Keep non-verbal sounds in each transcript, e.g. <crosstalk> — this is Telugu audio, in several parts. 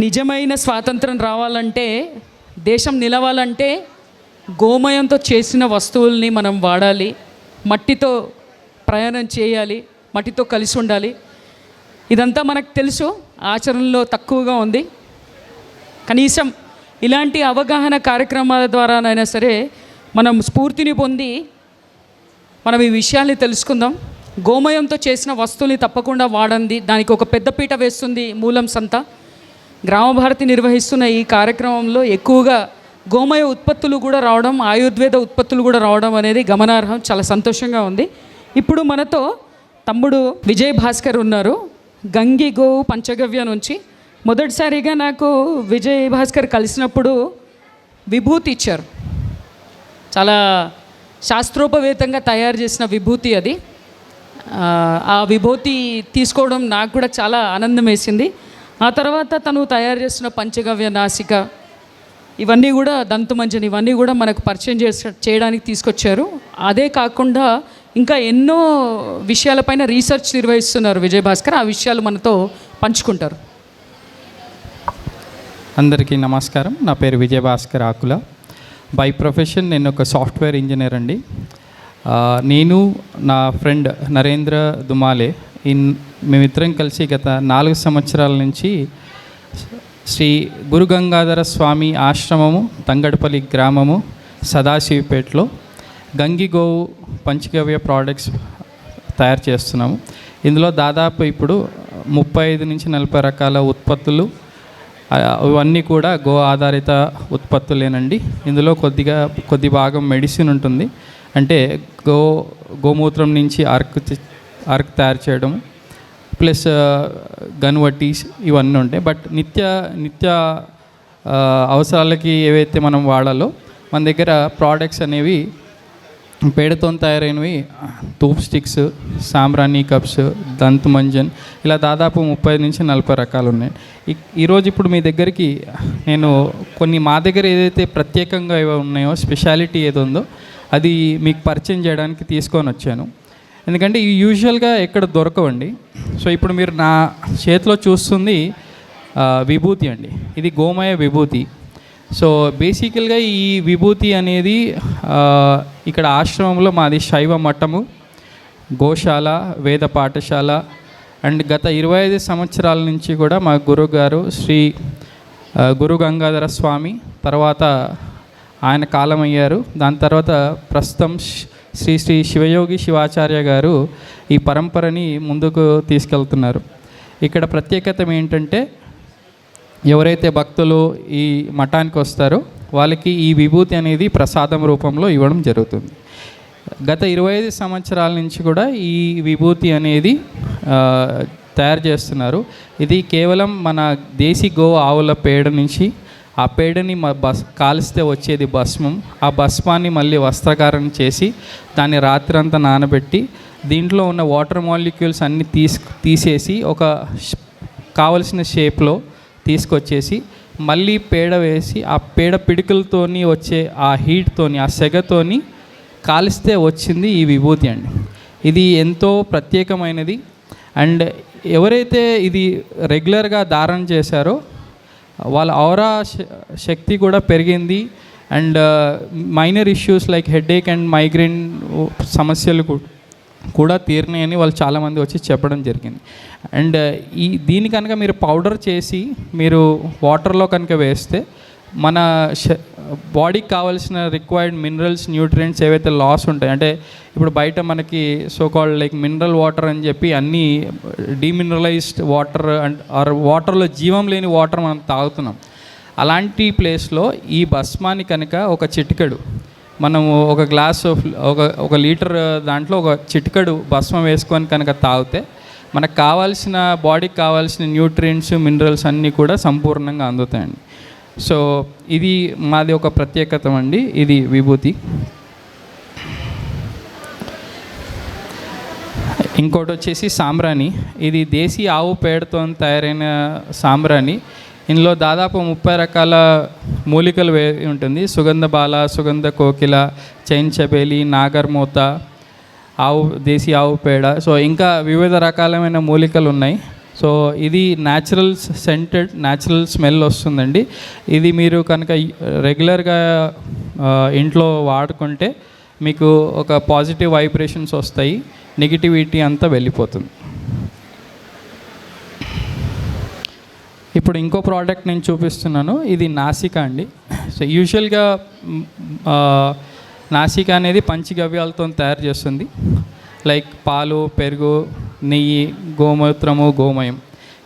నిజమైన స్వాతంత్రం రావాలంటే దేశం నిలవాలంటే గోమయంతో చేసిన వస్తువుల్ని మనం వాడాలి మట్టితో ప్రయాణం చేయాలి మట్టితో కలిసి ఉండాలి. ఇదంతా మనకు తెలుసు ఆచరణలో తక్కువగా ఉంది. కనీసం ఇలాంటి అవగాహన కార్యక్రమాల ద్వారానైనా సరే మనం స్ఫూర్తిని పొంది మనం ఈ విషయాల్ని తెలుసుకుందాం. గోమయంతో చేసిన వస్తువుల్ని తప్పకుండా వాడండి. దానికి ఒక పెద్దపీట వేస్తుంది మూలం సంత. గ్రామభారతి నిర్వహిస్తున్న ఈ కార్యక్రమంలో ఎక్కువగా గోమయ ఉత్పత్తులు కూడా రావడం ఆయుర్వేద ఉత్పత్తులు కూడా రావడం అనేది గమనార్హం. చాలా సంతోషంగా ఉంది. ఇప్పుడు మనతో తమ్ముడు విజయ్ భాస్కర్ ఉన్నారు. గంగి గోవు పంచగవ్య నుంచి. మొదటిసారిగా నాకు విజయ్ భాస్కర్ కలిసినప్పుడు విభూతి ఇచ్చారు. చాలా శాస్త్రోపవేతంగా తయారు చేసిన విభూతి అది. ఆ, ఆ విభూతి తీసుకోవడం నాకు కూడా చాలా ఆనందం వేసింది. ఆ తర్వాత తను తయారు చేసిన పంచగవ్య నాసిక ఇవన్నీ కూడా దంతుమంజన్ ఇవన్నీ కూడా మనకు పరిచయం చేసే చేయడానికి తీసుకొచ్చారు. అదే కాకుండా ఇంకా ఎన్నో విషయాలపైన రీసెర్చ్ నిర్వహిస్తున్నారు విజయభాస్కర్. ఆ విషయాలు మనతో పంచుకుంటారు. అందరికీ నమస్కారం. నా పేరు విజయభాస్కర్ ఆకుల. బై ప్రొఫెషన్ నేను ఒక సాఫ్ట్వేర్ ఇంజనీర్ అండి. నేను నా ఫ్రెండ్ నరేంద్ర దుమాలే ఈ మేమిద్దరం కలిసి గత నాలుగు సంవత్సరాల నుంచి శ్రీ గురు గంగాధర స్వామి ఆశ్రమము తంగడపల్లి గ్రామము సదాశివపేటలో గంగిగోవు పంచగవ్య ప్రోడక్ట్స్ తయారు చేస్తున్నాము. ఇందులో దాదాపు ఇప్పుడు ముప్పై ఐదు నుంచి నలభై రకాల ఉత్పత్తులు అవన్నీ కూడా గో ఆధారిత ఉత్పత్తులేనండి. ఇందులో కొద్దిగా కొద్ది భాగం మెడిసిన్ ఉంటుంది. అంటే గో గోమూత్రం నుంచి అర్క్ ఆర్క్ తయారు చేయడం ప్లస్ గన్వటీస్ ఇవన్నీ ఉంటాయి. బట్ నిత్య నిత్య అవసరాలకి ఏవైతే మనం వాడాలో మన దగ్గర ప్రోడక్ట్స్ అనేవి పేడతో తయారైనవి టూప్ స్టిక్స్ సాంబ్రాణి కప్స్ దంత్ మంజన్ ఇలా దాదాపు ముప్పై నుంచి నలభై రకాలు ఉన్నాయి. ఈరోజు ఇప్పుడు మీ దగ్గరికి నేను కొన్ని మా దగ్గర ఏదైతే ప్రత్యేకంగా ఏవో ఉన్నాయో స్పెషాలిటీ ఏదో ఉందో అది మీకు పరిచయం చేయడానికి తీసుకొని వచ్చాను. ఎందుకంటే ఇవి యూజువల్గా ఎక్కడ దొరకవండి. సో ఇప్పుడు మీరు నా చేతిలో చూస్తుంది విభూతి అండి. ఇది గోమయ విభూతి. సో బేసికల్గా ఈ విభూతి అనేది ఇక్కడ ఆశ్రమంలో మాది శైవ మఠము గోశాల వేద పాఠశాల. అండ్ గత ఇరవై ఐదు సంవత్సరాల నుంచి కూడా మా గురువు గారు శ్రీ గురు గంగాధర స్వామి తర్వాత ఆయన కాలం అయ్యారు దాని తర్వాత ప్రస్తుతం శ్రీ శ్రీ శివయోగి శివాచార్య గారు ఈ పరంపరని ముందుకు తీసుకెళ్తున్నారు. ఇక్కడ ప్రత్యేకత ఏంటంటే ఎవరైతే భక్తులు ఈ మఠానికి వస్తారో వాళ్ళకి ఈ విభూతి అనేది ప్రసాదం రూపంలో ఇవ్వడం జరుగుతుంది. గత ఇరవై ఐదు సంవత్సరాల నుంచి కూడా ఈ విభూతి అనేది తయారు చేస్తున్నారు. ఇది కేవలం మన దేశీ గో ఆవుల పేడ నుంచి ఆ పేడని బస్ కాలిస్తే వచ్చేది భస్మం ఆ భస్మాన్ని మళ్ళీ వస్త్రకారం చేసి దాన్ని రాత్రంతా నానబెట్టి దీంట్లో ఉన్న వాటర్ మాలిక్యూల్స్ అన్నీ తీస్ తీసేసి ఒక కావలసిన షేప్లో తీసుకొచ్చేసి మళ్ళీ పేడ వేసి ఆ పేడ పిడికలతోని వచ్చే ఆ హీట్తోని ఆ సెగతోని కాలిస్తే వచ్చింది ఈ విభూతి అండి. ఇది ఎంతో ప్రత్యేకమైనది. అండ్ ఎవరైతే ఇది రెగ్యులర్గా ధారణ చేశారో వాళ్ళ ఆరా శక్తి కూడా పెరిగింది. And minor issues like headache and migraine సమస్యలు కూడా తీరినాయని వాళ్ళు చాలామంది వచ్చి చెప్పడం జరిగింది. అండ్ uh, ఈ దీని కనుక మీరు పౌడర్ చేసి మీరు వాటర్లో కనుక వేస్తే మన బాడీకి కావాల్సిన రిక్వైర్డ్ మినరల్స్ న్యూట్రియంట్స్ ఏవైతే లాస్ ఉంటాయి అంటే ఇప్పుడు బయట మనకి so called like mineral water అని చెప్పి అన్నీ డీమినరలైజ్డ్ వాటర్ అండ్ ఆర్ వాటర్లో జీవం లేని వాటర్ మనం తాగుతున్నాం. అలాంటి ప్లేస్లో ఈ భస్మాన్ని కనుక ఒక చిటికెడు మనము ఒక గ్లాస్ ఆఫ్ ఒక ఒక లీటర్ దాంట్లో ఒక చిటికెడు భస్మం వేసుకొని కనుక తాగితే మనకు కావాల్సిన బాడీకి కావాల్సిన న్యూట్రియంట్స్ మినరల్స్ అన్నీ కూడా సంపూర్ణంగా అందుతాయండి. సో ఇది మాది ఒక ప్రత్యేకత అండి ఇది విభూతి. ఇంకోటి వచ్చేసి సాంబ్రాణి. ఇది దేశీ ఆవు పేడతో తయారైన సాంబ్రాణి. ఇందులో దాదాపు ముప్పై రకాల మూలికలు వే ఉంటుంది. సుగంధ బాల సుగంధ కోకిల చైన్ చబేలి నాగర్మూత ఆవు దేశీ ఆవు పేడ. సో ఇంకా వివిధ రకాలమైన మూలికలు ఉన్నాయి. సో ఇది న్యాచురల్ సెంటెడ్ న్యాచురల్ స్మెల్ వస్తుందండి. ఇది మీరు కనుక రెగ్యులర్గా ఇంట్లో వాడుకుంటే మీకు ఒక పాజిటివ్ వైబ్రేషన్స్ వస్తాయి నెగిటివిటీ అంతా వెళ్ళిపోతుంది. ఇప్పుడు ఇంకో ప్రోడక్ట్ నేను చూపిస్తున్నాను ఇది నాసికా అండి. సో యూజువల్గా నాసికా అనేది పంచగవ్యాలతో తయారు చేస్తుంది. లైక్ పాలు పెరుగు నెయ్యి గోమూత్రము గోమయం.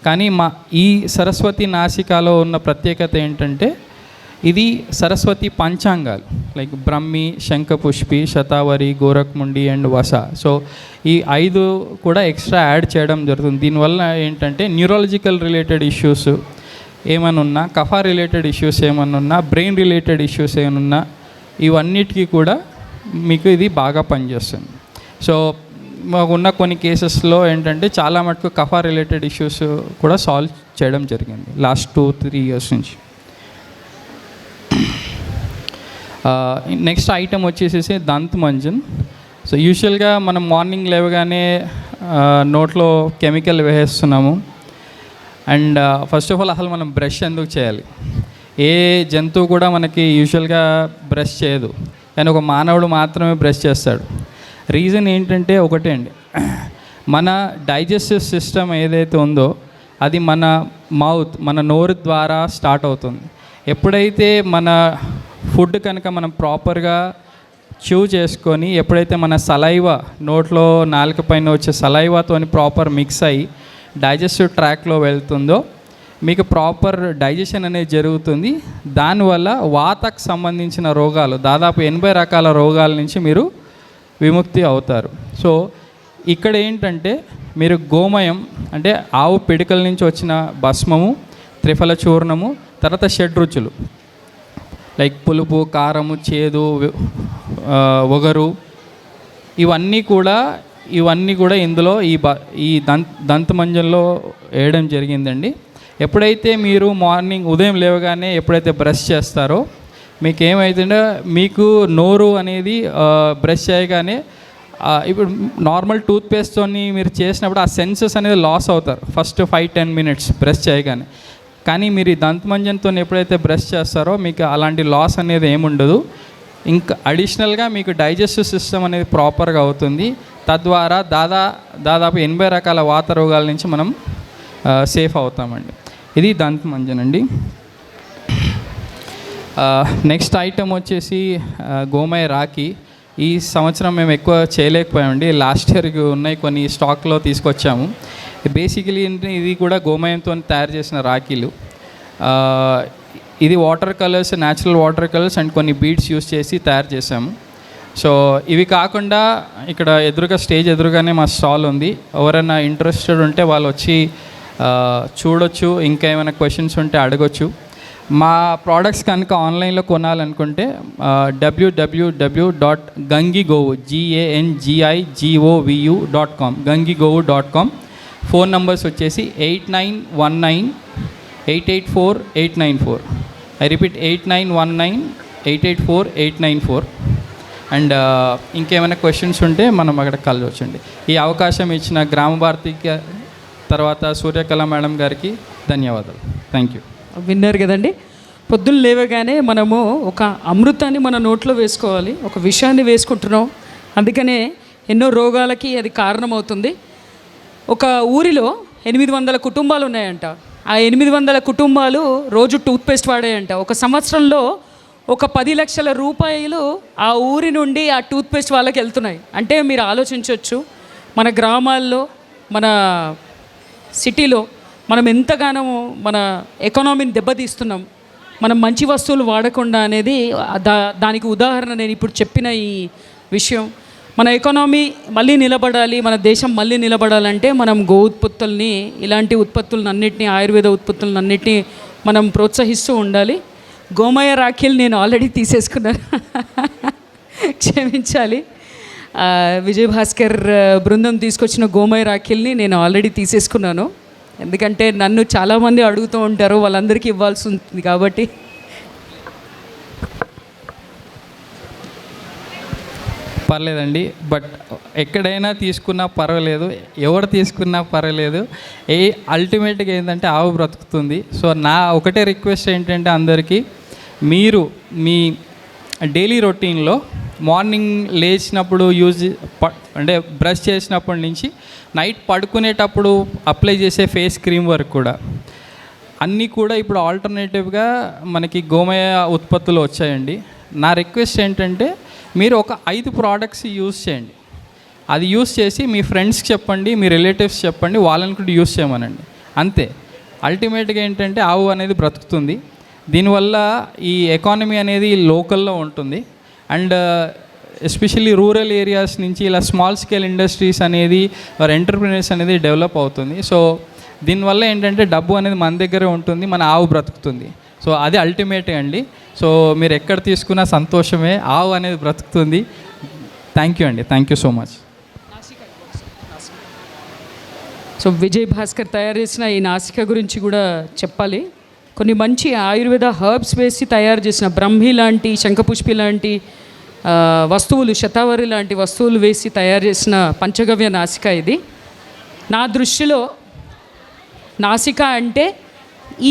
కానీ మా ఈ సరస్వతి నాసికాలో ఉన్న ప్రత్యేకత ఏంటంటే ఇది Saraswati పంచాంగాలు. Like brahmi shankhpushpi shatavari gorakhmundi and vasa. So ఈ ఐదు కూడా ఎక్స్ట్రా యాడ్ చేయడం జరుగుతుంది. దీనివల్ల ఏంటంటే న్యూరాలజికల్ రిలేటెడ్ ఇష్యూస్ ఏమనున్నా కఫా రిలేటెడ్ ఇష్యూస్ ఏమనున్నా బ్రెయిన్ రిలేటెడ్ ఇష్యూస్ ఏమన్నా ఉన్నా ఇవన్నిటికీ కూడా మీకు ఇది బాగా పనిచేస్తుంది. సో మాకున్న కొన్ని కేసెస్లో ఏంటంటే చాలా మటుకు కఫా రిలేటెడ్ ఇష్యూస్ కూడా సాల్వ్ చేయడం జరిగింది లాస్ట్ టూ త్రీ ఇయర్స్ నుంచి. <clears throat> నెక్స్ట్ ఐటమ్ వచ్చేసేసి దంత్ మంజన్. సో యూజువల్గా మనం మార్నింగ్ లేవగానే నోట్లో కెమికల్ వేసేస్తున్నాము. అండ్ ఫస్ట్ ఆఫ్ ఆల్ అసలు మనం బ్రష్ ఎందుకు చేయాలి? ఏ జంతువు కూడా మనకి యూజువల్గా బ్రష్ చేయదు. కానీ ఒక మానవుడు మాత్రమే బ్రష్ చేస్తాడు. రీజన్ ఏంటంటే ఒకటే అండి. మన డైజెస్టివ్ సిస్టమ్ ఏదైతే ఉందో అది మన మౌత్ మన నోరు ద్వారా స్టార్ట్ అవుతుంది. ఎప్పుడైతే మన ఫుడ్ కనుక మనం ప్రాపర్గా చూ చేసుకొని ఎప్పుడైతే మన సలైవ నోట్లో నాలుక పైన వచ్చే సలైవాతో ప్రాపర్ మిక్స్ అయ్యి డైజెస్టివ్ ట్రాక్లో వెళ్తుందో మీకు ప్రాపర్ డైజెషన్ అనేది జరుగుతుంది. దానివల్ల వాతకు సంబంధించిన రోగాలు దాదాపు ఎనభై రకాల రోగాల నుంచి మీరు విముక్తి అవుతారు. సో ఇక్కడ ఏంటంటే మీరు గోమయం అంటే ఆవు పిడికల నుంచి వచ్చిన భస్మము త్రిఫల చూర్ణము తర్వాత షడ్రుచులు లైక్ పులుపు కారము చేదు ఒగరు ఇవన్నీ కూడా ఇవన్నీ కూడా ఇందులో ఈ బ ఈ దంత దంతమంజంలో వేయడం జరిగిందండి. ఎప్పుడైతే మీరు మార్నింగ్ ఉదయం లేవగానే ఎప్పుడైతే బ్రష్ చేస్తారో మీకు ఏమవుతుందో మీకు నోరు అనేది బ్రష్ చేయగానే ఇప్పుడు నార్మల్ టూత్పేస్ట్తో మీరు చేసినప్పుడు ఆ సెన్సెస్ అనేది లాస్ అవుతారు. First five ten minutes brush చేయగానే. కానీ మీరు ఈ దంతమంజన్తో ఎప్పుడైతే బ్రష్ చేస్తారో మీకు అలాంటి లాస్ అనేది ఏముండదు. ఇంకా అడిషనల్గా మీకు డైజెస్టివ్ సిస్టమ్ అనేది ప్రాపర్గా అవుతుంది. తద్వారా దాదా దాదాపు ఎనభై రకాల వాత రోగాల నుంచి మనం సేఫ్ అవుతామండి. ఇది దంతమంజన్ అండి నెక్స్ట్ ఐటమ్ వచ్చేసి గోమయ రాఖీ. ఈ సంవత్సరం మేము ఎక్కువ చేయలేకపోయామండి. లాస్ట్ ఇయర్కి ఉన్నాయి కొన్ని స్టాక్లో తీసుకొచ్చాము. బేసికలీ ఇది కూడా గోమయంతో తయారు చేసిన రాఖీలు. ఇది water colours natural water colours and కొన్ని బీడ్స్ యూస్ చేసి తయారు చేసాము సో ఇవి కాకుండా ఇక్కడ ఎదురుగా స్టేజ్ ఎదురుగానే మా స్టాల్ ఉంది. ఎవరైనా ఇంట్రెస్టెడ్ ఉంటే వాళ్ళు వచ్చి చూడొచ్చు. ఇంకా ఏమైనా క్వశ్చన్స్ ఉంటే అడగొచ్చు. మా ప్రోడక్ట్స్ కనుక ఆన్లైన్లో కొనాలనుకుంటే డబ్ల్యూడబ్ల్యూడబ్ల్యూ dot గంగిగోవు జిఏఎన్జిఐజిఓవియు dot com గంగిగోవు dot com phone numbers వచ్చేసి eight nine one nine eight eight four eight nine four I repeat eight nine one nine eight eight four eight nine four and ఇంకేమైనా క్వశ్చన్స్ ఉంటే మనం అక్కడ కలవచ్చండి. ఈ అవకాశం ఇచ్చిన గ్రామ భారతి తర్వాత సూర్యకళ మేడం గారికి ధన్యవాదాలు. థ్యాంక్ యూ విన్నారు కదండి. పొద్దున్న లేవగానే మనము ఒక అమృతాన్ని మన నోట్లో వేసుకోవాలి ఒక విషయాన్ని వేసుకుంటున్నాం. అందుకనే ఎన్నో రోగాలకి అది కారణమవుతుంది. ఒక ఊరిలో ఎనిమిది వందల కుటుంబాలు ఉన్నాయంట. ఆ ఎనిమిది వందల కుటుంబాలు రోజు టూత్పేస్ట్ వాడాయంట. ఒక సంవత్సరంలో ఒక పది లక్షల రూపాయలు ఆ ఊరి నుండి ఆ టూత్పేస్ట్ వాళ్ళకి వెళ్తున్నాయి. అంటే మీరు ఆలోచించవచ్చు మన గ్రామాల్లో మన సిటీలో మనం ఎంతగానో మన ఎకనామీని దెబ్బతీస్తున్నాం. మనం మంచి వస్తువులు వాడకుండా అనేది దా దానికి ఉదాహరణ నేను ఇప్పుడు చెప్పిన ఈ విషయం. మన ఎకానమీ మళ్ళీ నిలబడాలి మన దేశం మళ్ళీ నిలబడాలంటే మనం గో ఉత్పత్తుల్ని ఇలాంటి ఉత్పత్తులను అన్నింటినీ ఆయుర్వేద ఉత్పత్తులను అన్నింటినీ మనం ప్రోత్సహిస్తూ ఉండాలి. గోమయ రాఖీలు నేను ఆల్రెడీ తీసేసుకున్నాను. <laughs> క్షమించాలి. విజయభాస్కర్ భాస్కర్ బృందం తీసుకొచ్చిన గోమయ రాఖీల్ని నేను ఆల్రెడీ తీసేసుకున్నాను. ఎందుకంటే నన్ను చాలామంది అడుగుతూ ఉంటారు వాళ్ళందరికీ ఇవ్వాల్సి ఉంటుంది కాబట్టి. పర్లేదండి బట్ ఎక్కడైనా తీసుకున్నా పర్వాలేదు ఎవరు తీసుకున్నా పర్వాలేదు. ఏ అల్టిమేట్గా ఏంటంటే ఆవు బ్రతుకుతుంది. సో నా ఒకటే రిక్వెస్ట్ ఏంటంటే అందరికీ మీరు మీ డైలీ రొటీన్లో మార్నింగ్ లేచినప్పుడు యూజ్ అంటే బ్రష్ చేసినప్పటి నుంచి నైట్ పడుకునేటప్పుడు అప్లై చేసే ఫేస్ క్రీమ్ వరకు కూడా. అన్నీ కూడా ఇప్పుడు ఆల్టర్నేటివ్గా మనకి గోమయ ఉత్పత్తులు వచ్చాయండి. నా రిక్వెస్ట్ ఏంటంటే మీరు ఒక ఐదు ప్రోడక్ట్స్ యూస్ చేయండి. అది యూస్ చేసి మీ ఫ్రెండ్స్కి చెప్పండి మీ రిలేటివ్స్ చెప్పండి వాళ్ళని కూడా యూస్ చేయమనండి. అంతే. అల్టిమేట్గా ఏంటంటే ఆవు అనేది బ్రతుకుతుంది. దీనివల్ల ఈ ఎకానమీ అనేది లోకల్లో ఉంటుంది. అండ్ ఎస్పెషల్లీ రూరల్ ఏరియాస్ నుంచి ఇలా స్మాల్ స్కేల్ ఇండస్ట్రీస్ అనేది వారి ఎంటర్ప్రినర్స్ అనేది డెవలప్ అవుతుంది. సో దీనివల్ల ఏంటంటే డబ్బు అనేది మన దగ్గరే ఉంటుంది మన ఆవు బ్రతుకుతుంది. సో అది అల్టిమేట్ అండి. సో మీరు ఎక్కడ తీసుకున్నా సంతోషమే ఆవు అనేది బ్రతుకుతుంది. థ్యాంక్ యూ అండి. Thank you so much so Vijay Bhaskar తయారు చేసిన ఈ నాసిక గురించి కూడా చెప్పాలి. కొన్ని మంచి ఆయుర్వేద హర్బ్స్ వేసి తయారు చేసిన బ్రహ్మి లాంటి శంఖపుష్పి లాంటి వస్తువులు శతావరి లాంటి వస్తువులు వేసి తయారు చేసిన పంచగవ్య నాసిక ఇది. నా దృష్టిలో నాసిక అంటే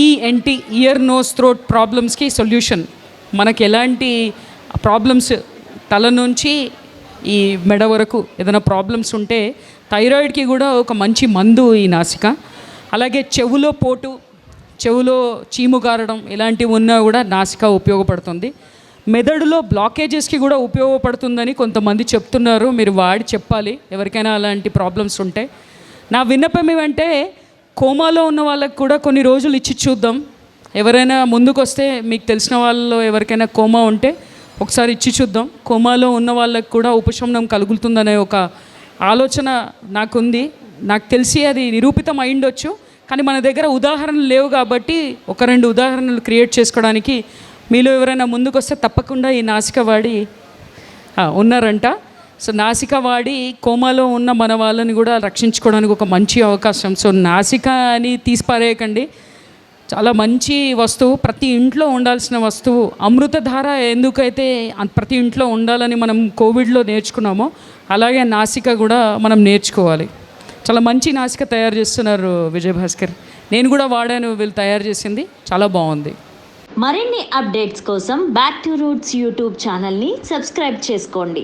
ఈ E N T ear nose throat ప్రాబ్లమ్స్కి solution. మనకి ఎలాంటి ప్రాబ్లమ్స్ తల నుంచి ఈ మెడ వరకు ఏదైనా ప్రాబ్లమ్స్ ఉంటే థైరాయిడ్కి కూడా ఒక మంచి మందు ఈ నాసిక. అలాగే చెవులో పోటు చెవులో చీము గారడం ఇలాంటివి ఉన్నా కూడా నాసిక ఉపయోగపడుతుంది. మెదడులో బ్లాకేజెస్కి కూడా ఉపయోగపడుతుందని కొంతమంది చెప్తున్నారు. మీరు వాడి చెప్పాలి. ఎవరికైనా అలాంటి ప్రాబ్లమ్స్ ఉంటే. నా విన్నపం ఏమంటే కోమాలో ఉన్న వాళ్ళకి కూడా కొన్ని రోజులు ఇచ్చి చూద్దాం. ఎవరైనా ముందుకు వస్తే మీకు తెలిసిన వాళ్ళలో ఎవరికైనా కోమా ఉంటే ఒకసారి ఇచ్చి చూద్దాం. కోమాలో ఉన్న వాళ్ళకి కూడా ఉపశమనం కలుగుతుందనే ఒక ఆలోచన నాకుంది. నాకు తెలిసి అది నిరూపితం అయిండొచ్చు కానీ మన దగ్గర ఉదాహరణలు లేవు కాబట్టి ఒక రెండు ఉదాహరణలు క్రియేట్ చేసుకోవడానికి మీలో ఎవరైనా ముందుకొస్తే తప్పకుండా ఈ నాసిక వాడి ఉన్నారంట. సో నాసిక వాడి కోమాలో ఉన్న మన వాళ్ళని కూడా రక్షించుకోవడానికి ఒక మంచి అవకాశం. సో నాసిక అని తీసిపారేయకండి. చాలా మంచి వస్తువు. ప్రతి ఇంట్లో ఉండాల్సిన వస్తువు. అమృతధార ఎందుకైతే ప్రతి ఇంట్లో ఉండాలని మనం కోవిడ్లో నేర్చుకున్నామో అలాగే నాసిక కూడా మనం నేర్చుకోవాలి. చాలా మంచి నాసిక తయారు చేస్తున్నారు విజయభాస్కర్. నేను కూడా వాడాను వీళ్ళు తయారు చేసింది. చాలా బాగుంది. మరిన్ని అప్డేట్స్ కోసం బ్యాక్ టు రూట్స్ యూట్యూబ్ ఛానల్ని సబ్స్క్రైబ్ చేసుకోండి.